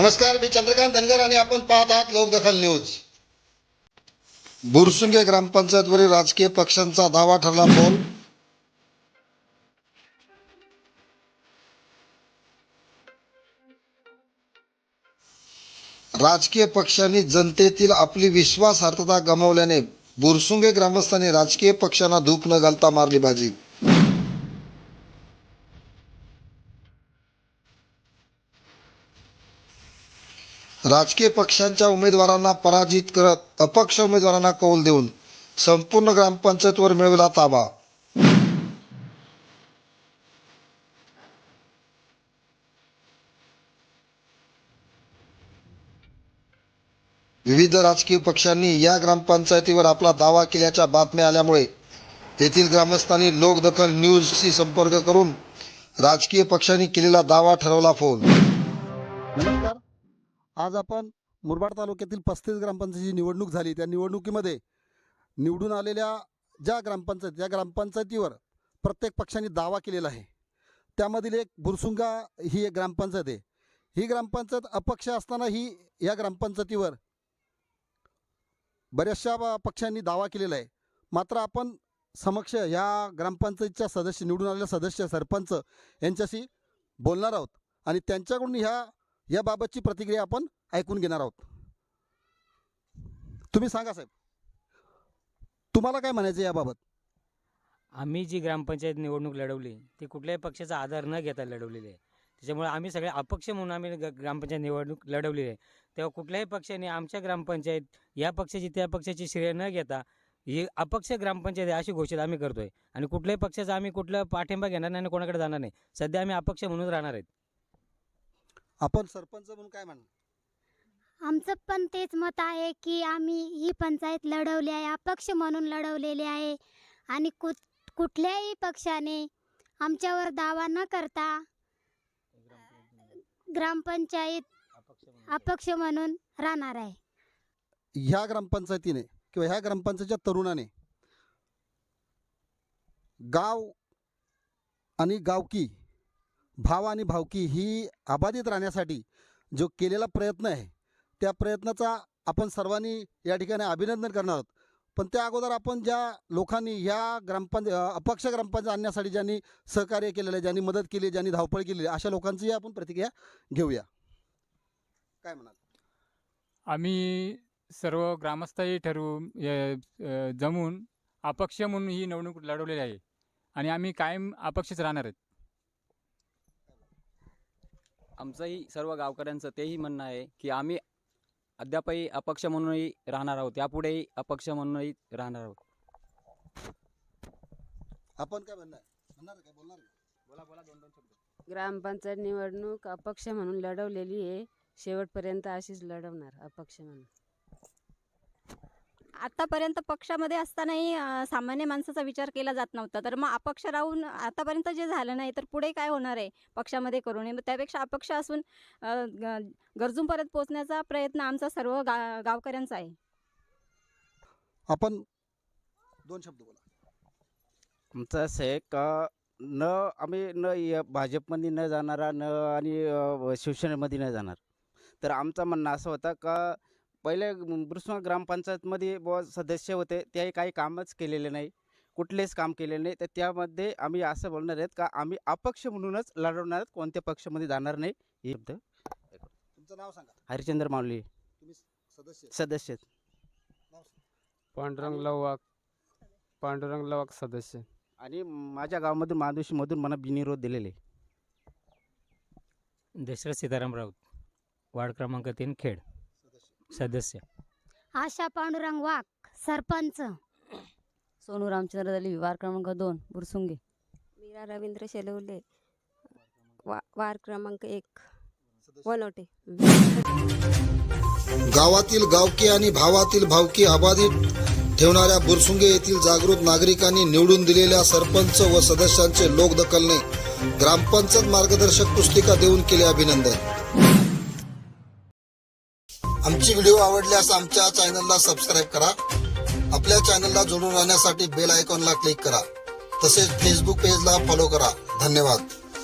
नमस्कार मी चंद्रकांत धनगर आणि आपण पाहत आहात लोकदखल न्यूज. बुरसुंगे ग्रामपंचायतवरील राजकीय पक्षांचा दावा ठरला बोल राजकीय पक्षांनी जनतेतील आपली विश्वासार्हता गमावल्याने बुरसुंगे ग्रामस्थांनी राजकीय पक्षांना धूप न घालता मारली बाजी राजकीय पक्षांच्या उमेदवारांना पराजित करत अपक्ष उमेदवारांना कौल देऊन संपूर्ण ग्रामपंचायतवर मिळवला ताबा. विविध राजकीय पक्षांनी या ग्रामपंचायतीवर आपला दावा केल्याच्या बातम्या आल्यामुळे तेथील ग्रामस्थांनी लोकदखल न्यूजशी संपर्क करून राजकीय पक्षांनी केलेला दावा ठरवला फोन. नमस्कार. आज आपण मुरबाड तालुक्यातील पस्तीस ग्रामपंचायतीची निवडणूक झाली. त्या निवडणुकीमध्ये निवडून आलेल्या ज्या ग्रामपंचायत या ग्रामपंचायतीवर प्रत्येक पक्षाने दावा केलेला आहे. त्यामधील एक बुरसुंगा ही एक ग्रामपंचायत आहे. ही ग्रामपंचायत अपक्ष असताना ही या ग्रामपंचायतीवर बऱ्याचशा पक्षांनी दावा केलेला आहे. मात्र आपण समक्ष या ग्रामपंचायतीच्या सदस्य निवडून आलेल्या सदस्य सरपंच यांच्याशी बोलणार आहोत. आणि त्यांच्याकडून ह्या याबाबतची प्रतिक्रिया आपण ऐकून घेणार आहोत. तुम्ही सांगा साहेब. तुम्हाला काय म्हणायचं याबाबत? आम्ही जी ग्रामपंचायत निवडणूक लढवली ती कुठल्याही पक्षाचा आधार न घेता लढवलेली आहे. त्याच्यामुळे आम्ही सगळे अपक्ष म्हणून आम्ही ग- ग्रामपंचायत निवडणूक लढवलेली आहे. तेव्हा कुठल्याही पक्षाने आमच्या ग्रामपंचायत या पक्षाची त्या पक्षाची श्रेय न घेता ही अपक्ष ग्रामपंचायत आहे अशी घोषित आम्ही करतोय. आणि कुठल्याही पक्षाचा आम्ही कुठला पाठिंबा घेणार नाही आणि कोणाकडे जाणार नाही. सध्या आम्ही अपक्ष म्हणून राहणार आहेत. आपण सरपंच म्हणून काय म्हणणार? आमचं पण तेच मत आहे की आम्ही ही पंचायत लढवली आहे अपक्ष म्हणून लढवलेली आहे. आणि कुठ कुठल्याही पक्षाने आमच्यावर दावा न करता ग्रामपंचायत अपक्ष म्हणून राहणार आहे. ह्या ग्रामपंचायतीने किंवा ह्या ग्रामपंचायतीच्या तरुणाने गाव आणि गावकी भाव आणि भावकी ही अबाधित राहण्यासाठी जो केलेला प्रयत्न आहे त्या प्रयत्नाचा आपण सर्वांनी या ठिकाणी अभिनंदन करणार आहोत. पण त्या अगोदर आपण ज्या लोकांनी ह्या ग्रामपंच अपक्ष ग्रामपंचायत आणण्यासाठी ज्यांनी सहकार्य केलेलं आहे ज्यांनी मदत केली ज्यांनी धावपळ केली अशा लोकांची आपण प्रतिक्रिया घेऊया. काय म्हणाल? आम्ही सर्व ग्रामस्थही ठरवून जमून अपक्ष म्हणून ही निवडणूक लढवलेली आहे. आणि आम्ही कायम अपक्षच राहणार आहेत. आमचंही सर्व गावकऱ्यांचं तेही म्हणणं आहे की आम्ही अद्यापही अपक्ष म्हणूनही राहणार आहोत. यापुढेही अपक्ष म्हणूनही राहणार आहोत. आपण काय म्हणणार? म्हणणार काय बोलणार? बोला बोला दोन दोन शब्द. ग्रामपंचायत निवडणूक अपक्ष म्हणून लढवलेली आहे. शेवटपर्यंत अशीच लढवणार अपक्ष म्हणून. आतापर्यंत पक्षामध्ये असतानाही सामान्य माणसाचा विचार केला जात नव्हता. तर मग अपक्ष राहून आतापर्यंत जे झालं नाही तर पुढे काय होणार आहे पक्षामध्ये करून? मग त्यापेक्षा अपक्ष असून गरजूंपर्यंत पोहोचण्याचा प्रयत्न आमचा सर्व गा गावकऱ्यांचा आहे. आपण दोन शब्द बोला. आमचं असं आहे का न आम्ही न य- भाजपमध्ये न जाणारा न आणि शिवसेनेमध्ये न जाणार. तर आमचं म्हणणं असं होतं का पहिले बुरसुंगा ग्रामपंचायतमध्ये ब सदस्य होते त्याही काही कामच केलेले नाही. कुठलेच काम केलेले नाही. तर त्यामध्ये आम्ही असं बोलणार आहेत का आम्ही अपक्ष म्हणूनच लढवणार आहेत. कोणत्या पक्षामध्ये जाणार नाही हे शब्द तुमचं नाव सांगा. हरिचंद्र माऊली. तुम्ही सदस्य सदस्य आहेत. नाव सांगा. पांडुरंग लवाक पांडुरंग लवाक सदस्य. आणि माझ्या गावामधून माधुशीमधून मला बिनविरोध दिलेले. दशरथ सीताराम राऊत वार्ड क्रमांक तीन खेड. सदस्य. आशा पांडुरंग वाघ सरपंच. सोनू रामचंद्र दली वार क्रमांक दोन बुरसुंगे. मीरा रवींद्र शेलवले वा वार क्रमांक एक वनवटे गावातील गावकी आणि भावातील भावकी अबाधित ठेवणाऱ्या बुरसुंगे येथील जागृत नागरिकांनी निवडून दिलेल्या सरपंच व सदस्यांचे लोकदखलने ग्रामपंचायत मार्गदर्शक पुस्तिका देऊन केले अभिनंदन. आमची व्हिडिओ आवडल्यास आमच्या चॅनलला सबस्क्राईब करा. आपल्या चॅनलला जोडून राहण्यासाठी बेल आयकॉनला क्लिक करा. तसेच फेसबुक पेजला फॉलो करा. धन्यवाद.